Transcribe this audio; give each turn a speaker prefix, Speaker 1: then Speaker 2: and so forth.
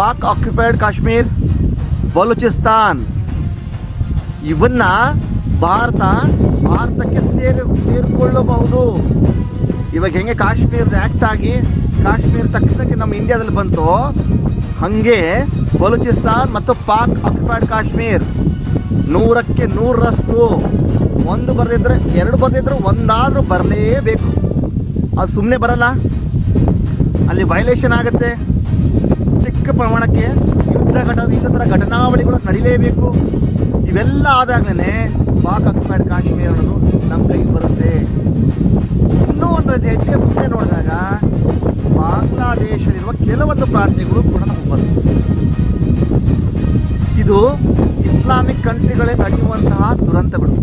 Speaker 1: Pak occupied Kashmir Balochistan ಇವನ್ನ ಭಾರತ, ಭಾರತಕ್ಕೆ ಸೇರಿ, ಸೇರಿಕೊಳ್ಳಬಹುದು. ಇವಾಗ ಹೆಂಗೆ ಕಾಶ್ಮೀರದ ಆ್ಯಕ್ಟ್ ಆಗಿ, ಕಾಶ್ಮೀರ ತಕ್ಷಣಕ್ಕೆ ನಮ್ಮ ಇಂಡಿಯಾದಲ್ಲಿ ಬಂತು, ಹಾಗೆ ಬಲೂಚಿಸ್ತಾನ್ ಮತ್ತು ಪಾಕ್ ಆಕ್ಯುಪೈಡ್ ಕಾಶ್ಮೀರ್ ನೂರಕ್ಕೆ ನೂರರಷ್ಟು. ಒಂದು ಬರೆದಿದ್ರೆ ಎರಡು ಬರೆದಿದ್ರೆ ಒಂದಾದರೂ ಬರಲೇಬೇಕು. ಅದು ಸುಮ್ಮನೆ ಬರಲ್ಲ. ಅಲ್ಲಿ ವೈಲೇಷನ್ ಆಗುತ್ತೆ. ಪ್ರಮಾಣಕ್ಕೆ ಯುದ್ಧ ಘಟನೆ, ಈ ಥರ ಘಟನಾವಳಿಗಳು ನಡೀಲೇಬೇಕು. ಇವೆಲ್ಲ ಆದಾಗಲೇ ಪಾಕ್ ಅಕ್ಯುಪೈಡ್ ಕಾಶ್ಮೀರ ಅನ್ನೋದು ನಮ್ಮ ಕೈಗೆ ಬರುತ್ತೆ. ಇನ್ನೂ ಒಂದು ಹೆಚ್ಚಿಗೆ ಮುಂದೆ ನೋಡಿದಾಗ ಬಾಂಗ್ಲಾದೇಶದಲ್ಲಿರುವ ಕೆಲವೊಂದು ಪ್ರಾಂತ್ಯಗಳು ಕೂಡ ನಮಗೆ ಬರುತ್ತೆ. ಇದು ಇಸ್ಲಾಮಿಕ್ ಕಂಟ್ರಿಗಳೇ ನಡೆಯುವಂತಹ ದುರಂತಗಳು.